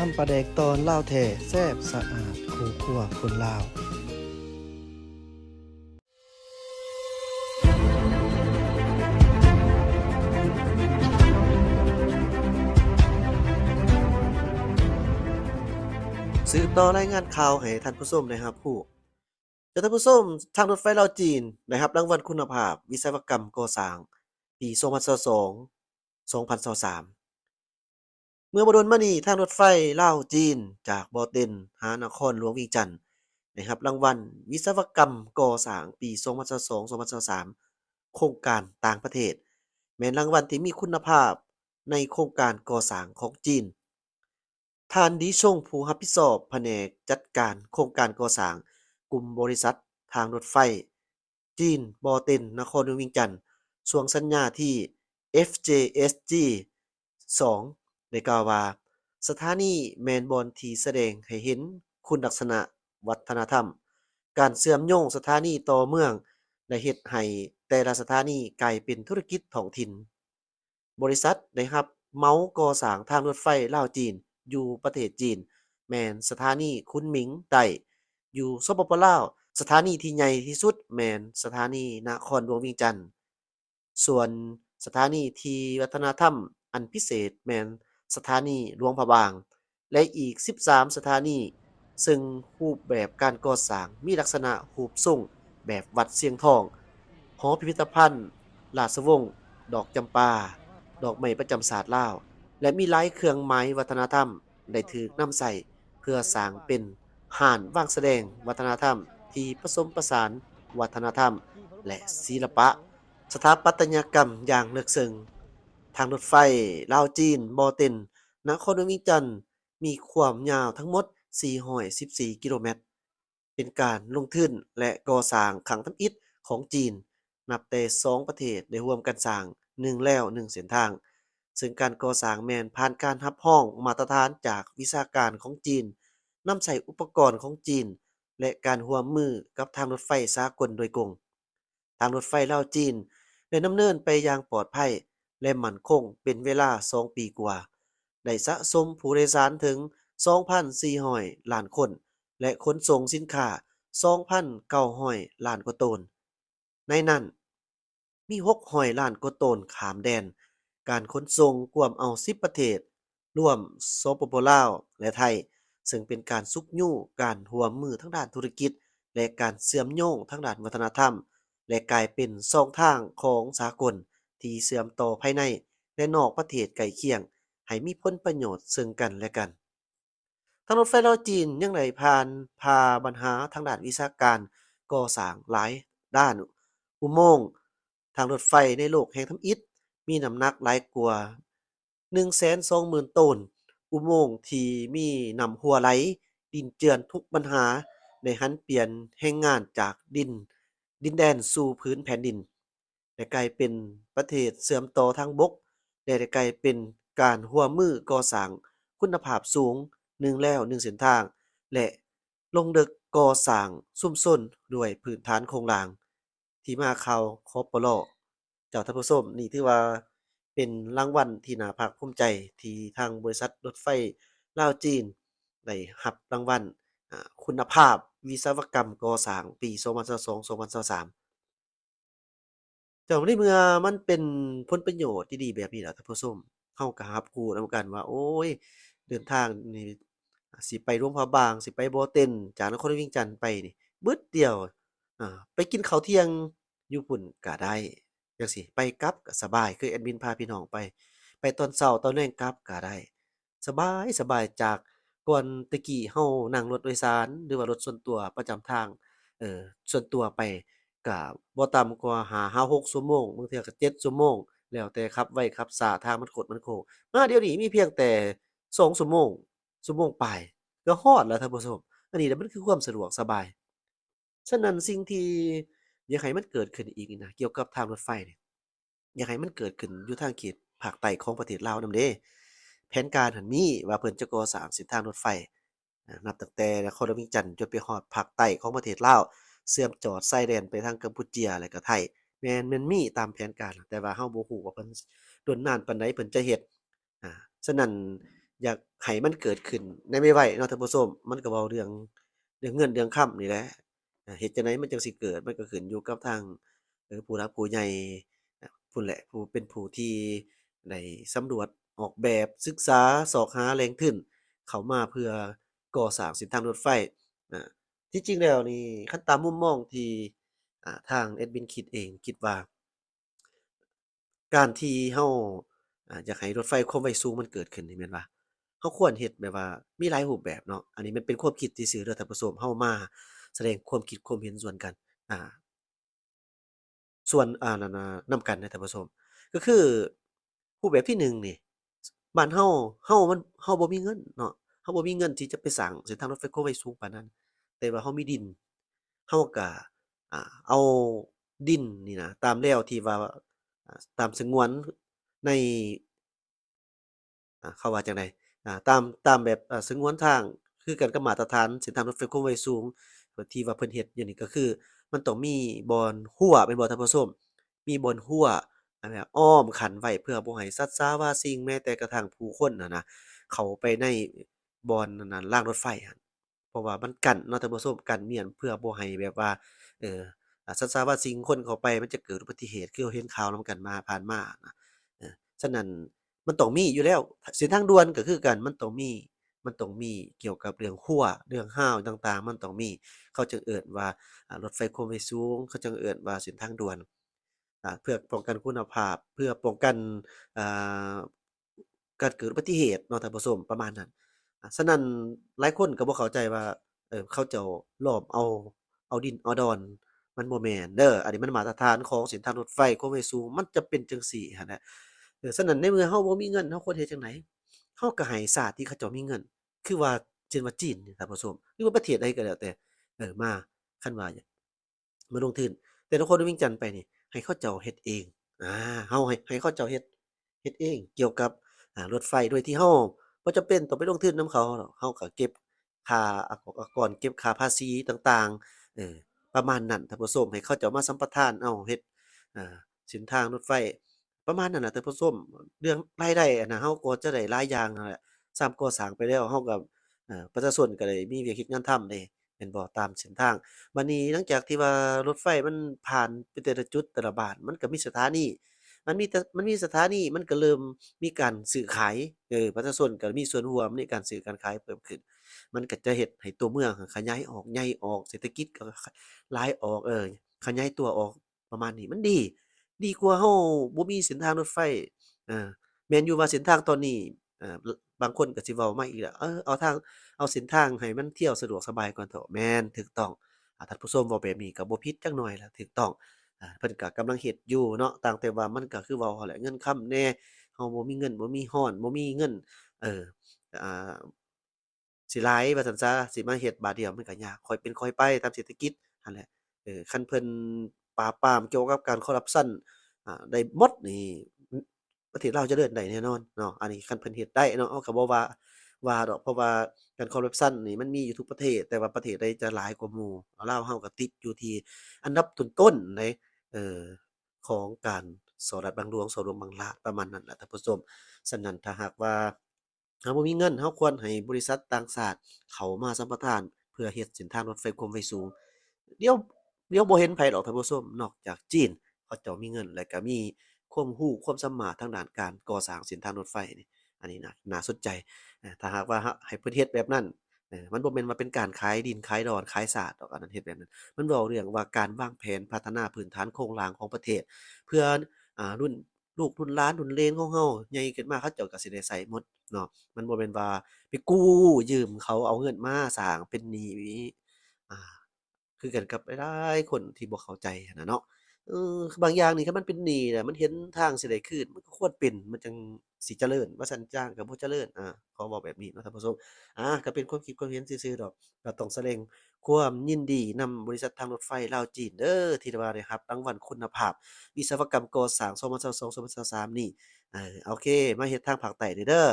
น้ำปลาแดกตอนเล่าวแท้แซ่บสะอาดคูคั่วคนลาวสืบต่อรายงานข่าวให้ท่านผู้ชมนะครับผู้จะท่านผู้ชมทางรถไฟลาวจีนนะครับรางวัลคุณภาพ วิศวกรรมก่อสร้างปี2022 2023 เมื่อบดนมานีทางรถไฟเลาจีน จากบอเตนหานครหลวงวียงจันทน์นะครับรางวัล วิศวกรรมก่อสร้างปี 2022 2023 โครงการต่างประเทศแม่นรางวัลที่มีคุณภาพในโครงการก่อสร้างของจีนทานดีชงผู้รับผิดชอบแผนกจัดการโครงการก่อสร้างกลุ่มบริษัททางรถไฟ จีนบอเตนนครหลวงวียงจันทน์สวงสัญญาที่ FJSG 2 ได้กล่าวว่า สถานีแมนบอนที่แสดงให้เห็นคุณลักษณะวัฒนธรรม การเชื่อมโยงสถานีต่อเมืองได้เฮ็ดให้แต่ละสถานีกลายเป็นธุรกิจท้องถิ่น บริษัทได้รับเมาก่อสร้างทางรถไฟลาวจีน อยู่ประเทศจีน แมนสถานีคุนหมิงใต้อยู่สปปลาวสถานีที่ใหญ่ที่สุดแมนสถานีนครหลวงวียงจันทน์ส่วนสถานีที่วัฒนธรรมอันพิเศษแมน สถานีหลวงพระบาง และอีก 13 สถานี ซึ่งรูปแบบการก่อสร้างมีลักษณะรูปทรงแบบวัดเสียงทอง หอพิพิธภัณฑ์ราชวงศ์ดอกจำปา ดอกไม้ประจำศาสตร์ลาว และมีหลายเครื่องหมายวัฒนธรรม ได้ถูกนำใส่เพื่อสร้างเป็นห้านว่างแสดงวัฒนธรรมที่ผสมผสานวัฒนธรรม และศิลปะ สถาปัตยกรรมอย่างลึกซึ้ง ทางรถไฟลาวจีนบอเต็นนครวงเวียงจันทน์มีความยาวทั้งหมด 414 กิโลเมตร เป็นการลงทุนและก่อสร้างครั้งทำอิฐของจีน นับแต่สองประเทศได้ร่วมกันสร้างหนึ่งแล้วหนึ่งเส้นทาง ซึ่งการก่อสร้างแมนผ่านการรับรองมาตรฐานจากวิชาการของจีนนำใช้อุปกรณ์ของจีน และการร่วมือกับทางรถไฟสากลโดยกง ทางรถไฟลาวจีนได้ดำเนินไปอย่างปลอดภัย และมั่นคงเป็นเวลา2ปีกว่า ได้สะสมผู้โดยสารถึง 2,400ล้านคน และขนส่งสินค้า 2,900ล้านกว่าตน ในนั้น มี600ล้านกว่าตนขามแดน การขนส่งกวมเอา10ประเทศ ร่วมสปปลาว และไทย ซึ่งเป็นการสุกยู่การร่วมือทั้งด้านธุรกิจ และการเชื่อมโยงทั้งด้านวัฒนธรรม และกลายเป็นช่องทางของสากล ที่เชื่อมต่อภายในและนอกประเทศใกล้เคียง ให้มีผลประโยชน์ซึ่งกันและกันทางรถไฟลาวจีนยังได้ผ่านพาปัญหาทางด้านวิชาการก่อสร้างหลายด้าน อุโมงค์ทางรถไฟในโลกแห่งทำอิฐมีน้ำหนักหลายกว่า120,000ต้นอุโมงค์ที่มีน้ำรั่วไหล ดินเจือนทุกปัญหาได้หันเปลี่ยนแรงงานจากดิน ดินแดนสู่พื้นแผ่นดิน และกลายเป็นประเทศเชื่อมต่อทางบกและได้กลายเป็นการร่วมือก่อสร้างคุณภาพสูงหนึ่งแล้วหนึ่งเส้นทาง และลงลึกก่อสร้างซุมซนด้วยพื้นฐานโครงหลังที่มาเขาคอปลอเจ้าท่านผู้ชมนี่ถือว่าเป็นรางวัลที่น่าภาคภูมิใจที่ทางบริษัทรถไฟลาวจีนได้รับรางวัลคุณภาพวิศวกรรมก่อสร้างปี 2022-2023 แต่ในเมื่อมันเป็นผลประโยชน์ที่ดีแบบนี้แล้วท่านผู้ชมเราก็รับรู้นำกันว่า โอ๊ยเดินทางนี่สิไปหลวงพระบาง สิไปบ่อเต็นจากนครวงเวียงจันทน์ไปนี่บึดเดียวอ่าไปกินข้าวเที่ยงอยู่พุ่นก็ได้จังซี้ไปกลับก็สบายคือแอดมินพาพี่น้องไป ไปตอนเช้าตอนแลงกลับก็ได้ สบายสบายจากก่อนต่กี้เรานั่งรถโดยสาร หรือว่ารถส่วนตัวประจำทางเออส่วนตัวไป ก็บ่ต่ำกว่า5 5 6ชั่วโมงบางเทื่อก็7ชั่วโมง แล้วแต่ขับไวขับช้าทางมันขดมันโค้งมาเดี๋ยวนี้มีเพียงแต่2ชั่วโมงชั่วโมงปลายก็ฮอดแล้วท่านผู้ชมอันนี้แหละมันคือความสะดวกสบาย ฉะนั้นสิ่งที่อยากให้มันเกิดขึ้นอีกนี่นะเกี่ยวกับทางรถไฟเนี่ยอยากให้มันเกิดขึ้นอยู่ทางเขตภาคใต้ของประเทศลาวนำเด้แผนการหันมีว่าเพิ่นจะก่อสร้างเส้นทางรถไฟนับตั้งแต่นครหลวงเวียงจันทน์จนไปฮอดภาคใต้ของประเทศลาว เชื่อมจอดชายแดนไปทางกัมพูเชียและก็ไทยแมนมันมีตามแผนการ แต่ว่าเราบ่ฮู้ว่าเพิ่นโดนนานปานใดเพิ่นจะเฮ็ดอ่าฉะนั้นอยากให้มันเกิดขึ้นในไวๆเนาะท่านผู้ชมมันก็เว้าเรื่องเรื่องเงินเรื่องค่ำนี่แหละเฮ็ดจังใดมันจังสิเกิดมันก็ขึ้นอยู่กับทางผู้หลักผู้ใหญ่อ่าพู้นแหละผู้เป็นผู้ที่ได้สำรวจออกแบบศึกษาสาะหาแหล่งทุนเข้ามาเพื่อก่อสร้างเส้นทางรถไฟอ่า ที่จริงแล้วนี่คันตามมุมมองที่ทางแอดมินคิดเองคิดว่า การที่เราอยากให้รถไฟความไวสูงมันเกิดขึ้นนี่แม่นบ่าเราควรเฮ็ดแบบว่ามีหลายรูปแบบเนาะอันนี้มันเป็นความคิดซื่อๆเด้อท่านผู้ชมเรามาแสดงความคิดความเห็นส่วนกันอ่าส่วนอ่านั่นน่ะนำกันนะท่านผู้ชมก็คือรูปแบบที่1น,นี่บ้านเราเรามันเราบ่มีเงินเนาะเราบ่มีเงินที่จะไปสร้างเส้นทางรถไฟความไวสูงปานนั้น แต่ว่าเรามีดินเราก็อ่าเอาดินนี่นะตามแนวที่ว่าอ่าตามสงวนในอ่าเขาว่าจังใดอ่าตามตามแบบอ่าสงวนทางคือกันกับมาตรฐานเส้นทางรถไฟความไวสูงที่ว่าเพิ่นเฮ็ดอยู่นี่ก็คือ มันต้องมีบอนรั้วแม่นบ่ท่านผู้มมีบอนรั้วอ่าแบบอ้อมคั่นไว้เพื่อบ่ให้สัตว์สาว่าสิ่งแม้แต่กระทั่งผู้คนน่ะนะเขาไปในบอนนั่นน่างรถไฟหั้น ราะว่ามันกันเนาะท่านผู้ชมกันเมียนเพื่อบ่ให้แบบว่าเอ่อสัตว์สาวาสิ่งคนเข้าไปมันจะเกิดอุบัติเหตุคือเราเห็นข่าวนำกันมาผ่านมานะเออฉะนั้นมันต้องมีอยู่แล้วเส้นทางด่วนก็คือกันมันต้องมีมันต้องมีเกี่ยวกับเรื่องรั้วเรื่องราวต่างๆ มันต้องมี เขาจึงเอิ้นว่ารถไฟความไวสูง เขาจึงเอิ้นว่าเส้นทางด่วนเพื่อป้องกันคุณภาพ เพื่อป้องกันการเกิดอุบัติเหตุเนาะท่านผู้ชมประมาณนั้น อ่าฉะนั้นหลายคนก็บ่เข้าใจว่า เอ่อเขาเจ้าล้อมเอา เอาดินเอาดอน มันบ่แม่นเด้อ อันนี้มันมาตรฐานของเส้นทางรถไฟความไวสูง มันจะเป็นจังซี้หั้นแหละ เออ ฉะนั้นในเมื่อเราบ่มีเงินเราควรเฮ็ดจั่งใดเราก็ให้ชาติที่เขาเจ้ามีเงิน คือว่า เช่นว่าจีนนี่ท่านผู้ชม หรือว่าประเทศใดก็แล้วแต่ เออ มา คันว่ามาลงทุนแต่นครหลวงเวียงจันทน์ไปนี่ ให้เขาเจ้าเฮ็ดเอง อ่า เราให้ให้เขาเจ้าเฮ็ด เฮ็ดเอง เกี่ยวกับ อ่า รถไฟ โดยที่เรา บ่จำเป็นต้องไปลงทุนนำเขาเราก็เก็บค่าอากอากรเก็บค่าภาษีต่างๆเออประมาณนั้นท่านผู้ชมให้เขาเจ้ามาสัมปทานเอาเฮ็ดอ่าเส้นทางรถไฟ ประมาณนั้นน่ะท่านผู้ชมเรื่องรายได้นะเราก็จะได้หลายอย่างนั่นแหละซ้ำก่อสร้างไปแล้วเราก็อ่าประชาชนก็ได้มีเวียกเฮ็ดงานทำเด้แม่นบ่ตามเส้นทางบัดนี้หลังจากที่ว่ารถไฟมันผ่านไปแต่ละจุดแต่ละบ้านมันก็มีสถานี มันมีแต่มันมีสถานีมันก็เริ่มมีการซื้อขายเออประชาชนก็มีส่วนร่วมในการซื้อการขายเพิ่มขึ้น มันก็จะเฮ็ดให้ตัวเมืองขยายออกใหญ่ออกเศรษฐกิจก็ลายออกเออขยายตัวออกประมาณนี้มันดี ดีกว่าเราบ่มีเส้นทางรถไฟเออแม่นอยู่ว่าเส้นทางตอนนี้เอ่อบางคนก็สิเว้ามาอีกแล้วเออเอาทางเอาเส้นทางให้มันเที่ยวสะดวกสบายก่อนเถาะแม่นถูกต้องอ่าท่านผู้ชมเว้าแบบนี้ก็บ่ผิดจักหน่อยล่ะถูกต้อง อ่าเพิ่นก็กำลังเฮ็ดอยู่เนาะต่างแต่ว่ามันก็คือเว้าหั้นแหละเงินค่ำแน่เราบ่มีเงินบ่มีฮ้อนบ่มีเงิน เอออ่าสิหลายว่าซั่นซะสิมาเฮ็ดบาดเดียวมันก็ยากค่อยเป็นค่อยไปตามเศรษฐกิจหั้นแหละเออคันเพิ่นปราบปรามเกี่ยวกับการคอร์รัปชันอ่าได้หมดนี่ประเทศลาวเจริญได้แน่นอนเนาะอันนี้คันเพิ่นเฮ็ดได้เนาะเราก็บ่ว่าว่าดอกเพราะว่าการคอร์รัปชันนี่มันมีอยู่ทุกประเทศ แต่ว่าประเทศใดจะหลายกว่าหมู่ลาวเราก็ติดอยู่ที่อันดับต้นๆเดะ เออของการสอรัฐบังหลวงสอหลวงบังลาประมาณนั้นแหละท่านผู้ชมฉะนั้นถ้าหากว่าเราบ่มีเงินเราควรให้บริษัทต่างชาติเข้ามาสัมปทานเพื่อเฮ็ดเส้นทางรถไฟความไวสูง เดี๋ยวเดี๋ยวบ่เห็นไผดอกท่านผู้ชมนอกจากจีนเขาเจ้ามีเงินและก็มีความรู้ความสามารถทางด้านการก่อสร้างเส้นทางรถไฟนี่อันนี้น่าน่าสนใจถ้าหากว่าให้เพิ่นเฮ็ดแบบนั้น เออมันบ่แม่นว่าเป็นการขายดินขายดอนขายชาสติดอกอันนั้นเฮ็ดแบบนั้น มันเว้าเรื่องว่าการวางแผนพัฒนาพื้นฐานโครงหร้างของประเทศ เพื่ออ่ารุ่นลูกรุ่นหลานรุ่นเลนของเราใหญ่ขึ้นมาเขาเจ้าก็สิได้ใช้หมดเนาะมันบ่แม่นว่าไปกู้ยืมเขาเอาเงินมาสร้างเป็นหนี้อ่าคือกันกับหลายคนที่บ่เข้าใจนะเนาะเออบางอย่างนี่คันมันเป็นหนี้น่ะมันเห็นทางสิได้คืนมันก็ควรเป็นมันจัง สิเจริญว่าสันจ้างกับ่เจริญอ่าขอบอกแบบนี้นะท่านผู้ชมอ่าก็เป็นความคิดความเห็นซื่อๆดอกก็ต้องแสดงความยินดีนำบริษัททางรถไฟลาวจีนเด้อที่ว่าได้รับรางวัลคุณภาพ วิศวกรรมก่อสร้าง2022-2023นี่เออโอเค มาเฮ็ดทางภาคใต้เด้อ